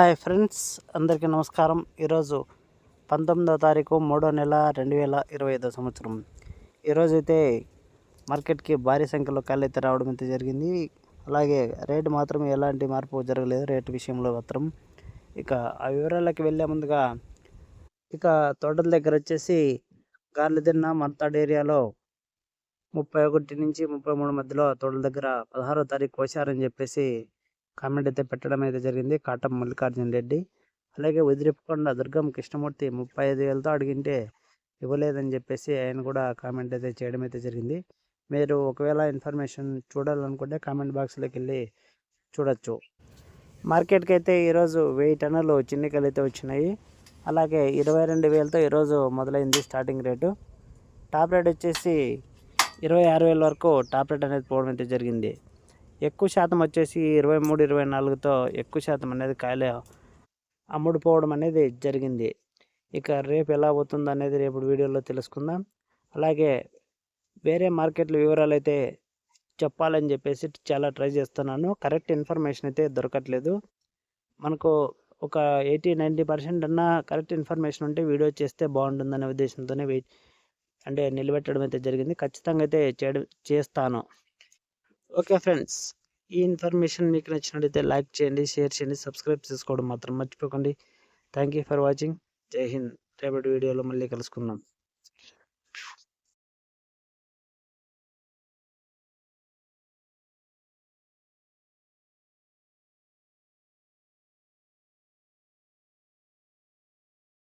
Hi friends అందరికీ నమస్కారం. ఈరోజు పంతొమ్మిదవ తారీఖు మూడో నెల రెండు వేల ఇరవై ఐదో సంవత్సరం. ఈరోజు అయితే మార్కెట్కి భారీ సంఖ్యలో కాళ్ళు అయితే రావడం అయితే జరిగింది. అలాగే రేటు మాత్రం ఎలాంటి మార్పు జరగలేదు రేటు విషయంలో మాత్రం. ఇక ఆ వివరాలకి వెళ్ళే ముందుగా ఇక తోటల దగ్గర వచ్చేసి గార్లదిన్న మర్తాడ్ ఏరియాలో ముప్పై ఒకటి నుంచి ముప్పై మూడు మధ్యలో తోటల దగ్గర పదహారో తారీఖు కోశారని చెప్పేసి కామెంట్ అయితే పెట్టడం అయితే జరిగింది. కాటం మల్లికార్జున రెడ్డి. అలాగే వదిలిపకొండ దుర్గం కృష్ణమూర్తి ముప్పై ఐదు వేలతో అడిగింటే ఇవ్వలేదని చెప్పేసి ఆయన కూడా కామెంట్ అయితే చేయడం అయితే జరిగింది. మీరు ఒకవేళ ఇన్ఫర్మేషన్ చూడాలనుకుంటే కామెంట్ బాక్స్లోకి వెళ్ళి చూడొచ్చు. మార్కెట్కి అయితే ఈరోజు వెయ్యి టన్నులు చిన్నికలు అయితే వచ్చినాయి. అలాగే ఇరవై రెండు వేలతో ఈరోజు మొదలైంది స్టార్టింగ్ రేటు. టాప్ రేట్ వచ్చేసి ఇరవై ఆరు వేల వరకు టాప్ రేట్ అనేది పోవడం అయితే జరిగింది. ఎక్కువ శాతం వచ్చేసి ఇరవై మూడు ఇరవై నాలుగుతో ఎక్కువ శాతం అనేది కాయలు అమ్ముడుపోవడం అనేది జరిగింది. ఇక రేపు ఎలా అవుతుందో అనేది రేపు వీడియోలో తెలుసుకుందాం. అలాగే వేరే మార్కెట్ల వివరాలు అయితే చెప్పాలని చెప్పేసి చాలా ట్రై చేస్తున్నాను. కరెక్ట్ ఇన్ఫర్మేషన్ అయితే దొరకట్లేదు. మనకు ఒక ఎయిటీ నైంటీ పర్సెంట్ అన్న కరెక్ట్ ఇన్ఫర్మేషన్ ఉంటే వీడియో చేస్తే బాగుంటుందనే ఉద్దేశంతోనే వెయిట్ అంటే నిలబెట్టడం అయితే జరిగింది. ఖచ్చితంగా అయితే చేయడం చేస్తాను. ఓకే ఫ్రెండ్స్ ఈ ఇన్ఫర్మేషన్ మీకు నచ్చినట్లయితే లైక్ చేయండి షేర్ చేయండి సబ్స్క్రైబ్ చేసుకోవడం మాత్రం మర్చిపోకండి. Thank you for watching. Jai Hind. రేపటి వీడియోలో మళ్ళీ కలుసుకుందాం.